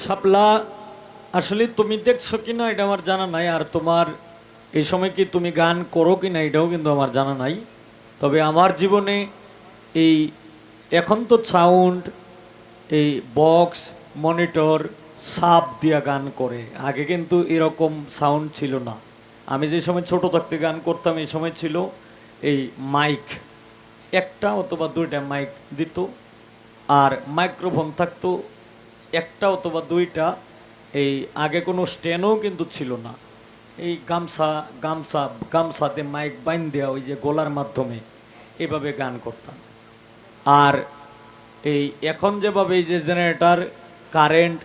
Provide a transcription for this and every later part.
শাপলা, আসলে তুমি দেখছ কি না এটা আমার জানা নাই, আর তোমার এই সময় কি তুমি গান করো কিনা এটাও কিন্তু আমার জানা নাই। তবে আমার জীবনে এই এখন তো সাউন্ড এই বক্স মনিটর সাপ দিয়া গান করে। আগে কিন্তু এরকম সাউন্ড ছিল না। আমি যে সময় ছোট থাকতে গান করতাম, এই সময় ছিল এই মাইক একটা অথবা দুইটা মাইক দিত, আর মাইক্রোফোন থাকতো একটা অথবা দুইটা, এই আগে কোনো স্ট্যান্ডও কিন্তু ছিল না। এই গামছা গামছা, গামছাতে মাইক বাইন দেওয়া ওই যে গলার মাধ্যমে এভাবে গান করতাম। আর এই এখন যেভাবে এই যে জেনারেটার কারেন্ট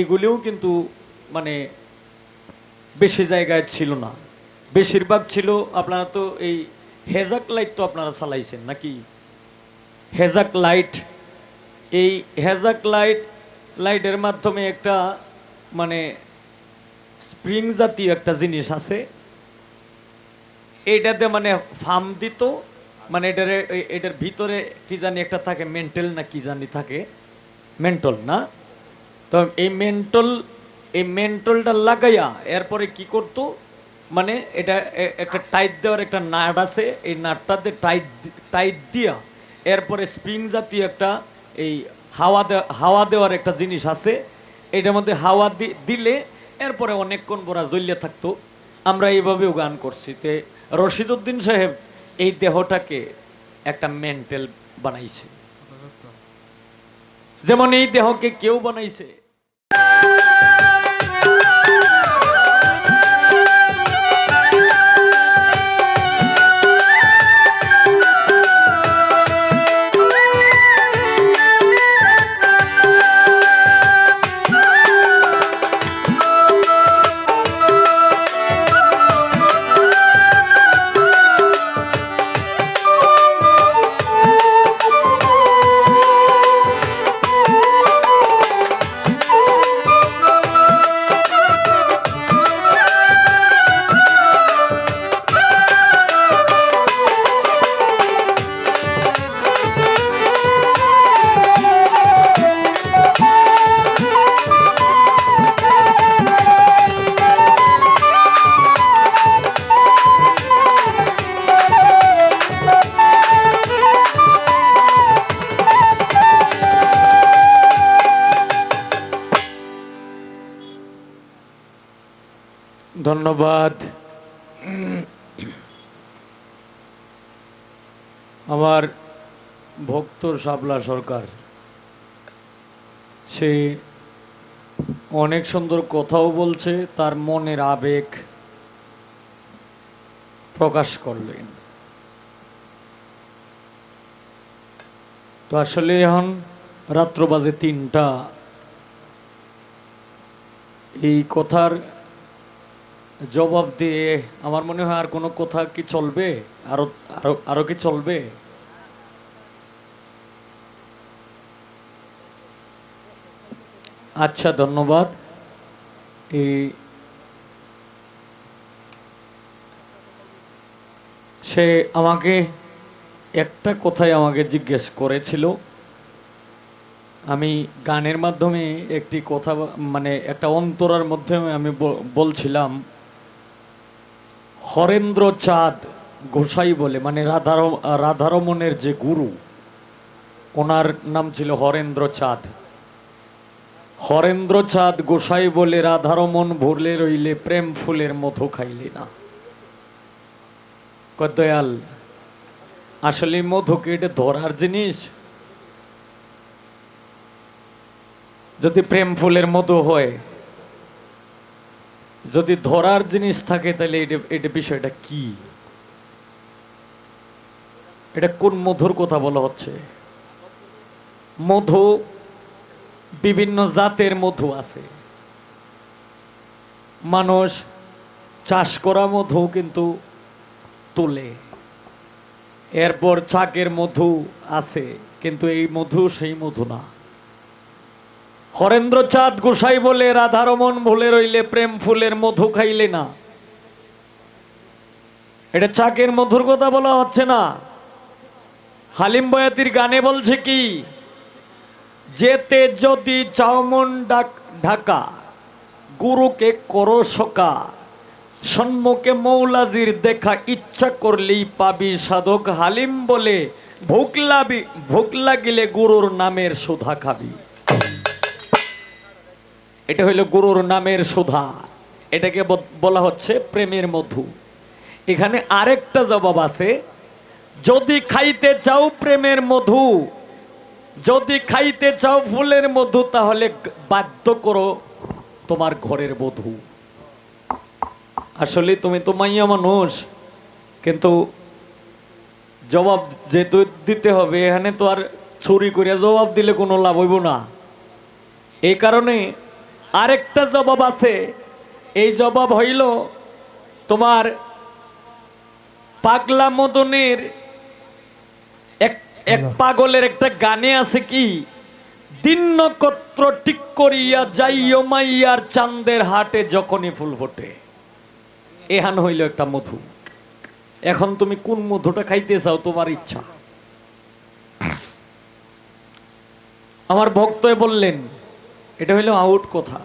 এগুলিও কিন্তু মানে বেশি জায়গায় ছিল না। বেশিরভাগ ছিল, আপনারা তো এই হেজাক লাইট তো আপনারা চালাইছেন নাকি? হেজাক লাইট এই হেজাক লাইট লাইটের মাধ্যমে একটা মানে স্প্রিং জাতীয় একটা জিনিস আছে। এইটাতে মানে ফার্ম দিত মানে এটার এটার ভিতরে কি জানি একটা থাকে মেন্টাল না কি জানি থাকে মেন্টল না? তো এই মেন্টল এই মেন্টলটা লাগাইয়া এরপরে কি করতো মানে এটা একটা টাইট দেওয়ার একটা নাট আছে, এই নাটটাতে টাইট টাইট দিয়া এরপরে স্প্রিং জাতীয় একটা এই হাওয়া হাওয়া দেওয়ার একটা জিনিস আছে। এটার মধ্যে হাওয়া দিলে এরপরে অনেকক্ষণ বোরা জ্বলিয়ে থাকতো। আমরা এইভাবেও গান করছি। তে রশিদুদ্দিন সাহেব এই দেহটাকে একটা মেন্টাল বানাইছে। যেমন এই দেহকে কেউ বানাইছে। ধন্যবাদ। আমার ভক্ত শাবলা সরকার, সে অনেক সুন্দর কথাও বলছে, তার মনের আবেগ প্রকাশ করলেন। তো আসলে এখন রাত্র বাজে তিনটা, এই কথার জবাব দিয়ে আমার মনে হয় আর কোনো কথা কি চলবে? আরও আরও আরও কি চলবে? আচ্ছা ধন্যবাদ। এই সে আমাকে একটা কথাই আমাকে জিজ্ঞেস করেছিল। আমি গানের মাধ্যমে একটি কথা মানে একটা অন্তরার মাধ্যমে আমি বলছিলাম। হরেন্দ্র চাঁদ গোসাই বলে মানে রাধার, রাধারমণের যে গুরু, ওনার নাম ছিল হরেন্দ্র চাঁদ। হরেন্দ্র চাঁদ গোসাই বলে রাধারমন ভরলে রইলে প্রেম ফুলের মধু খাইলে না। দয়াল, আসলে মধুকে এটা ধরার জিনিস? যদি প্রেম ফুলের মধু হয় যদি ধরার জিনিস থাকে, তাহলে এটা বিষয়টা কি? এটা কোন মধুর কথা বলা হচ্ছে? মধু বিভিন্ন জাতের মধু আছে। মানুষ চাষ করা মধু কিন্তু তোলে। এরপর চাকের মধু আছে, কিন্তু এই মধু সেই মধু না। হরেন্দ্র চাঁদ গোসাই বলে, রাধারমন ভুলে রইলে প্রেম ফুলের মধু খাইলে না। এটা চাকের মধুর কথা বলা হচ্ছে না। হালিম বয়াতির গানে বলছে কি, যেতে যদি চাওমন ডাক ঢাকা, গুরুকে করো সকা সম্মুখে মৌলাজির দেখা ইচ্ছা করলেই পাবি সাধক। হালিম বলে ভোগ লাবি ভোগ লাগিলে গুরুর নামের সুধা খাবি। এটা হইল গুরুর নামের সুধা। এটাকে বলা হচ্ছে প্রেমের মধু। এখানে আরেকটা জবাব আছে, যদি খাইতে চাও প্রেমের মধু, যদি খাইতে চাও ফুলের মধু, তাহলে বাধ্য করো তোমার ঘরের বধূ আসলে তুমি তো মাইয়া মানুষ, কিন্তু জবাব যেহেতু দিতে হবে, এখানে তো আর চুরি করিয়া জবাব দিলে কোনো লাভ হইব না। এই কারণে আরেকটা জবাব আছে। এই জবাব হইল তোমার পাগলা মদনের এক এক পাগলের একটা গানে আছে কি? দিন নক্ষত্র ঠিক করিয়া যাইও মাইয়ার চাঁদের হাটে যখনই ফুল ফোটে। এহান হইল একটা মধু। এখন তুমি কোন মধুটা খাইতে চাও তোমার ইচ্ছা? আমার ভক্ত বললেন এটা হইল আউট কথা।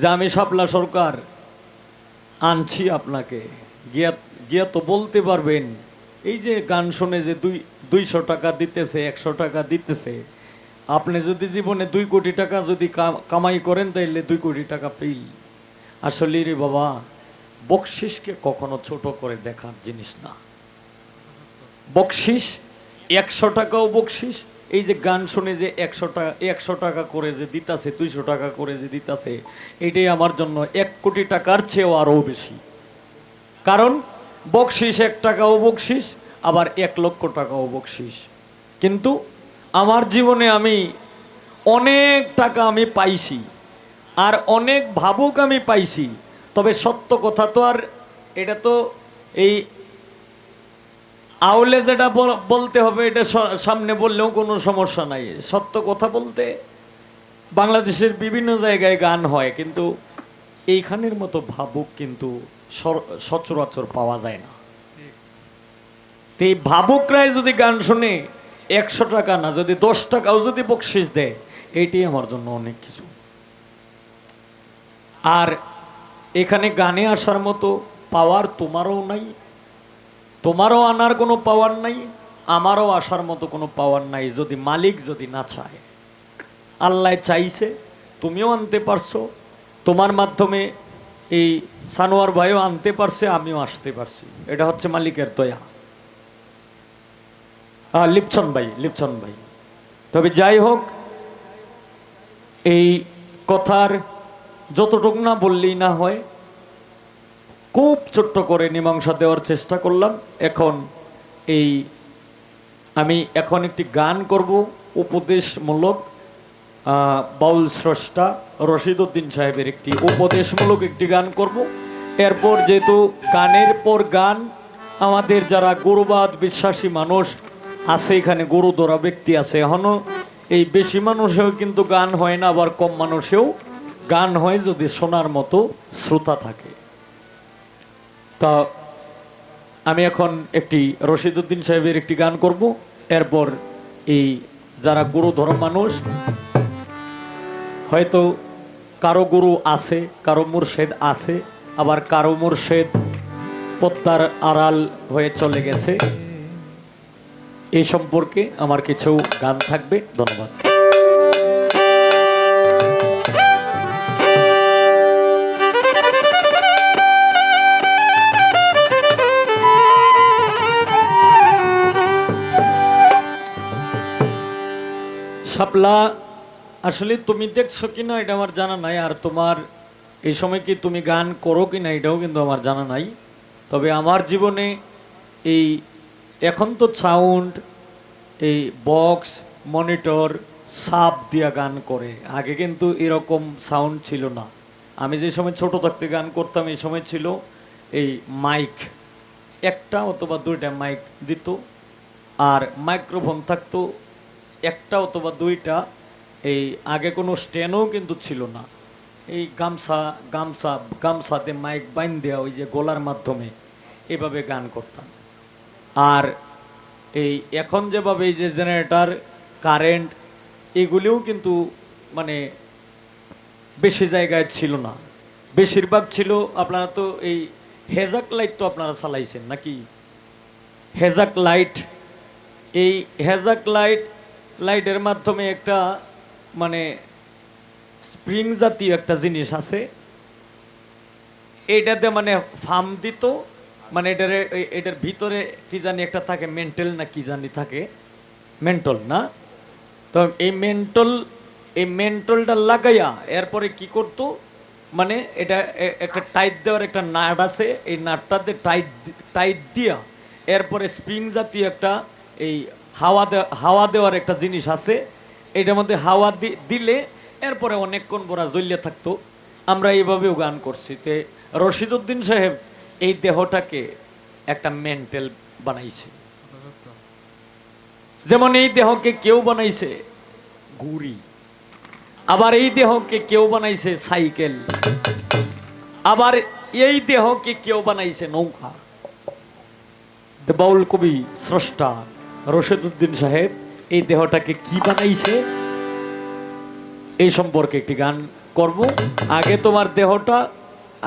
যে আমি শাপলা সরকার, আনছি আপনাকে। গিয়া গিয়া তো বলতে পারবেন, এই যে গান শুনে যে দুই, দুইশো টাকা দিতেছে, একশো টাকা দিতেছে, আপনি যদি জীবনে দুই কোটি টাকা যদি কামাই করেন, তাইলে দুই কোটি টাকা পেই আসলে রে বাবা, বকশিসকে কখনো ছোট করে দেখার জিনিস না। বকশিস, একশো টাকাও বকশিস এই যে গান শুনে যে একশো টাকা একশো টাকা করে যে দিতাছে, দুইশো টাকা করে যে দিতাছে, এটাই আমার জন্য এক কোটি টাকার চেয়েও আরও বেশি। কারণ বকশিস এক টাকাও বকশিস, আবার এক লক্ষ টাকাও বকশিস। কিন্তু আমার জীবনে আমি অনেক টাকা আমি পাইছি, আর অনেক ভাবুক আমি পাইছি, তবে সত্য কথা তো আর, এটা তো এই আউলে যেটা বলতে হবে, এটা সামনে বললেও কোনো সমস্যা নাই। সত্য কথা বলতে, বাংলাদেশের বিভিন্ন জায়গায় গান হয়, কিন্তু এইখানের মতো ভাবুক কিন্তু সচরাচর পাওয়া যায় না। এই ভাবুকরাই যদি গান শুনে একশো টাকা না, যদি দশ টাকাও যদি বকশিস দেয়, এইটাই আমার জন্য অনেক কিছু। আর এখানে গানে আসার মতো পাওয়ার তোমারও নাই তোমারও আনার কোনো পাওয়ার নাই, আমারও আসার মতো কোনো পাওয়ার নাই, যদি মালিক যদি না চায়। আল্লাহ চাইছে, তুমিও আনতে পারছ, তোমার মাধ্যমে এই সানোয়ার ভাইও আনতে পারছে, আমিও আসতে পারছি। এটা হচ্ছে মালিকের দয়া। লিপছন ভাই লিপছন ভাই। তবে যাই হোক, এই কথার যতটুকু না বললেই না হয় খুব ছোট্ট করে মীমাংসা দেওয়ার চেষ্টা করলাম। এখন এই আমি এখন একটি গান করব, উপদেশমূলক বাউল স্রষ্টা রশিদ উদ্দিন সাহেবের একটি উপদেশমূলক একটি গান করব। এরপর যেহেতু গানের পর গান, আমাদের যারা গুরুবাদ বিশ্বাসী মানুষ আছে, এখানে গুরুদরা ব্যক্তি আছে, এখনও এই বেশি মানুষেও কিন্তু গান হয় না, আবার কম মানুষেও গান হয় যদি শোনার মতো শ্রোতা থাকে। তা আমি এখন একটি রশিদুদ্দিন সাহেবের একটি গান করব। এরপর এই যারা গুরু ধর্ম মানুষ, হয়তো কারও গুরু আছে, কারও মুর্শেদ আছে, আবার কারও মুর্শেদ পদ্মার আড়াল হয়ে চলে গেছে। এই সম্পর্কে আমার কিছু গান থাকবে। ধন্যবাদ। শাপলা আসলে তুমি দেখছ কি না এটা আমার জানা নাই, আর তোমার এই সময় কি তুমি গান করো কি না এটাও কিন্তু আমার জানা নাই। তবে আমার জীবনে এই এখন তো সাউন্ড এই বক্স মনিটর সাপ দিয়া গান করে। আগে কিন্তু এরকম সাউন্ড ছিল না। আমি যে সময় ছোট থাকতে গান করতাম, এই সময় ছিল এই মাইক একটা অথবা দুইটা মাইক দিত, আর মাইক্রোফোন থাকতো একটা অথবা দুইটা, এই আগে কোনো স্ট্যান্ডও কিন্তু ছিল না। এই গামছা গামছা, গামছাতে মাইক বাইন দেওয়া ওই যে গলার মাধ্যমে এভাবে গান করতাম। আর এই এখন যেভাবে এই যে জেনারেটার, কারেন্ট, এগুলিও কিন্তু মানে বেশি জায়গায় ছিল না। বেশিরভাগ ছিল, আপনারা তো এই হেজাক লাইট তো আপনারা চালাইছেন নাকি? হেজাক লাইট, এই হেজাক লাইট লাইটের মাধ্যমে একটা মানে স্প্রিং জাতীয় একটা জিনিস আছে। এইটাতে মানে ফার্ম দিত মানে এটার এটার ভিতরে কি জানি একটা থাকে, মেন্টাল না কি জানি থাকে, মেন্টল না? তো এই মেন্টল, এই মেন্টলটা লাগাইয়া এরপরে কি করতো মানে এটা একটা টাইট দেওয়ার একটা নাট আছে, এই নাটটাতে টাইট টাইট দিয়া এরপরে স্প্রিং জাতীয় একটা এই হাওয়া হাওয়া দেওয়ার একটা জিনিস আছে। এটার মধ্যে হাওয়া দিলে এরপরে অনেকক্ষণ বড়া জ্বলিয়ে থাকতো। আমরা এইভাবেও গান করছি তে রশিদুদ্দিন সাহেব এই দেহটাকে একটা মেন্টাল বানাইছে। যেমন এই দেহকে কেউ বানাইছে গুড়ি আবার এই দেহকে কেউ বানাইছে সাইকেল, আবার এই দেহকে কেউ বানাইছে নৌকা। বাউল কবি স্রষ্টা। রশিদুদ্দিন সাহেব, এই দেহটাকে কি বানাইছে? এই সম্পর্কে একটি গান করব। আগে তোমার দেহটা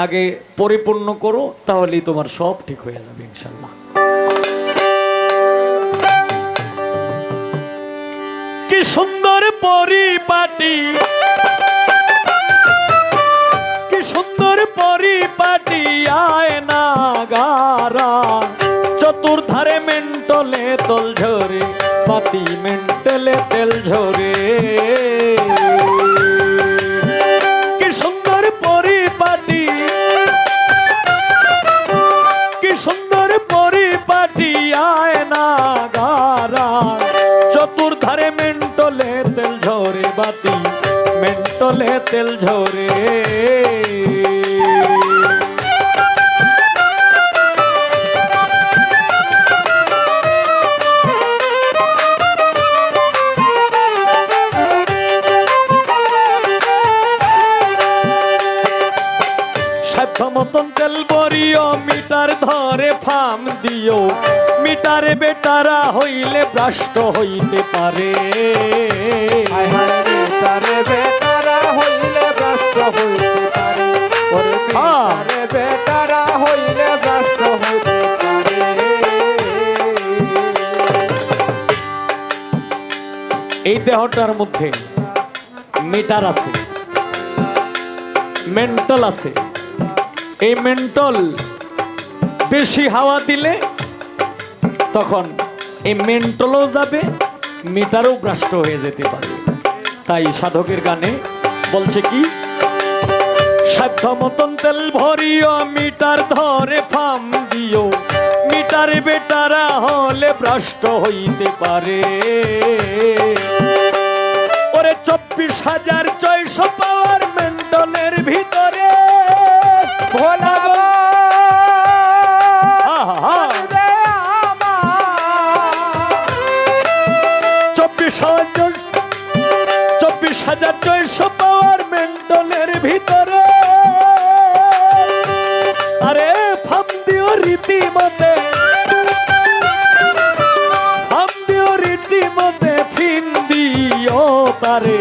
আগে পরিপূর্ণ করো, তাহলেই তোমার সব ঠিক হয়ে যাবে ইনশাল্লাহ কি সুন্দর পরিপাটি। কি সুন্দর পরিপাটি। তল ঝরে, পাতি মেন্টলে তেল ঝরে। কি সুন্দর পরিপাটি, কি সুন্দর পরিপাটি আয় না গারা চতুর্ধারে মেন্টলে তেল ঝরে, বাতি মেন্টলে তেল ঝরে। দিও। মিটারে বেটারা হইলে ভ্রষ্ট হইতে পারে। হায় হায় রে বেটারা হইলে ভ্রষ্ট হইতে পারে। ওরে হ্যাঁ। বেটারা হইলে ভ্রষ্ট হইতে পারে। এই দেহটার মধ্যে মিটার আছে মেন্টাল আছে। এই মেন্টাল বেশি হাওয়া দিলে তখন এই মেন্টালও যাবে, মিটারও ভ্রষ্ট হয়ে যেতে পারে। তাই সাধকের গানে বলছে কি সাধ্য মতন তেল ভরিও, মিটার ধরে ফার্ম দিও। মিটার বেটারা হলে ভ্রষ্ট হইতে পারে। ওরে চব্বিশ হাজার ছয়শো পাওয়ার ছয়শো পাওয়ার মেন্টনের ভিতরে। আরে ফাম দিও রীতিমতে। ফাম দিও রীতিমতে, ফিন দিও তারে।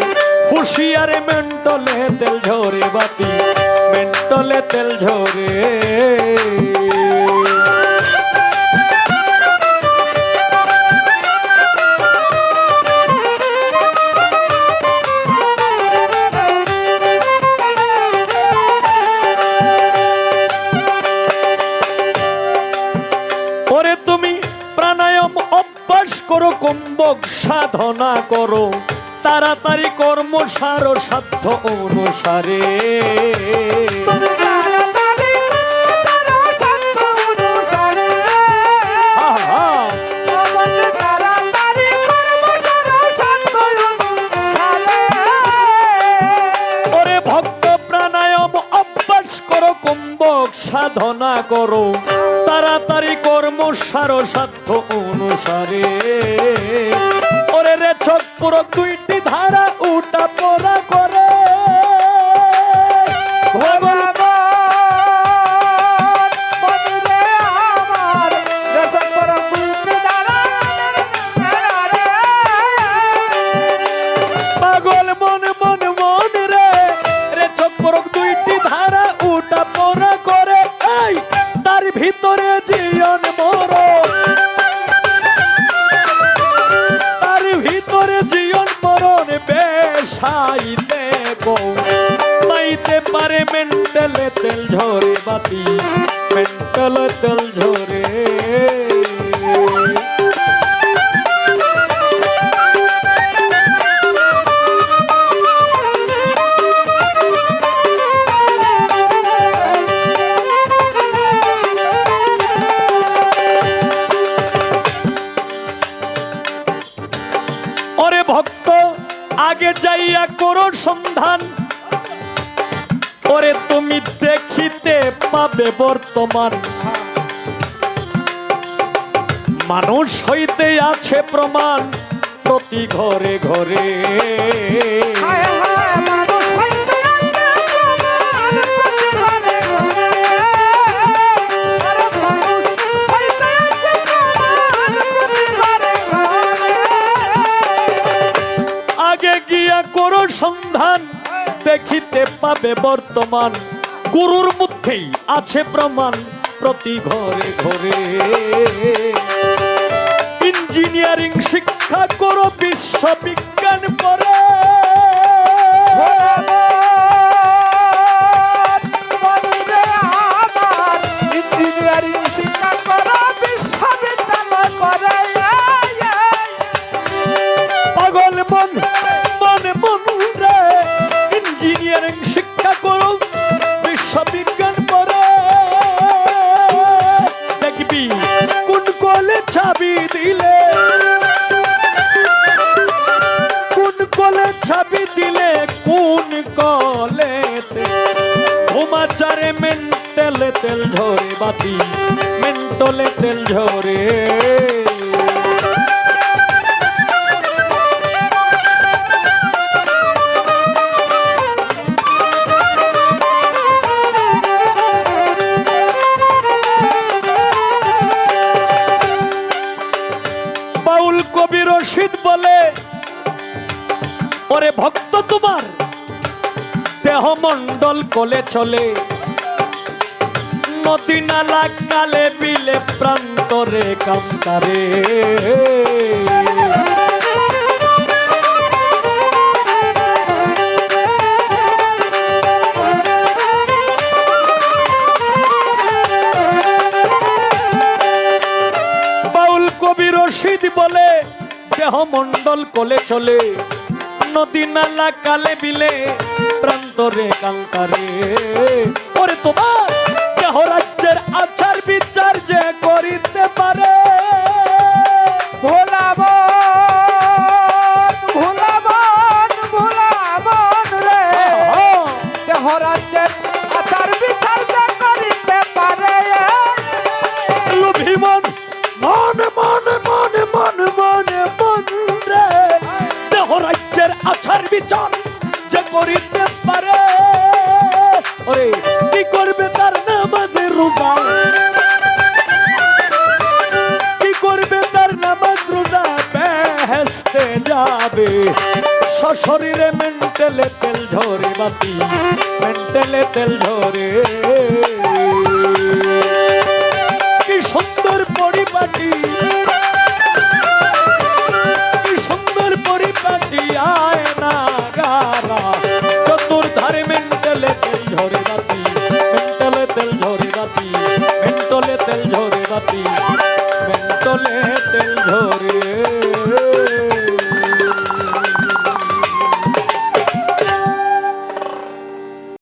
হুশিয়ারে মেন্টলে তেল ঝরে বাতি মেন্টলে তেল ঝরে। সাধনা করো। তাড়াতাড়ি কর্ম সার সাধ্য অনুসারে। সাধনা করো। তাড়াতাড়ি কর্ম সার সাধ্য অনুসারে। ওরে রে ছক পুরো দুইটি ধারা উটা পড়া করে। ভগবান ভক্ত, আগে যাইয়া করো সন্ধান। ওরে তুমি দেখিতে পাবে বর্তমান। মানুষ হইতে আছে প্রমাণ প্রতি ঘরে ঘরে। সন্ধান দেখিতে পাবে বর্তমান। গুরুর মধ্যেই আছে প্রমাণ, প্রতি ঘরে ঘরে। ইঞ্জিনিয়ারিং শিক্ষা করো, বিশ্ববিজ্ঞান পরে ছাবি দিলে? কোন কলে ছাবি দিলে, কোন কলে ঘুমাচারে মেন্টেলে তেল ঝরে বাতি, মেন্টলে তেল ঝরে। ওরে ভক্ত তোমার দেহ মন্ডল কোলে চলে। নদী নালা কালে বিলে প্রান্তরে কান্তারে। বাউল কবি রশিদ বলে দেহ মন্ডল কোলে চলে। নদী নালা কালে বিলে প্রান্তরে কান্তারে। ওরে তোমার! যাবে। সশরীরে মেন্টেলে তেল ঝরে বাতি, মেন্টেলে তেল ঝরে। কি সুন্দর পরিপাটি, কি সুন্দর পরিপাটি, আয় না গারা চতুর্ধারে মেন্টালে তেল ঝরে বাতি, মেন্টালে তেল ঝরে বাতি, মেন্টলে তেল ঝরে বাতি।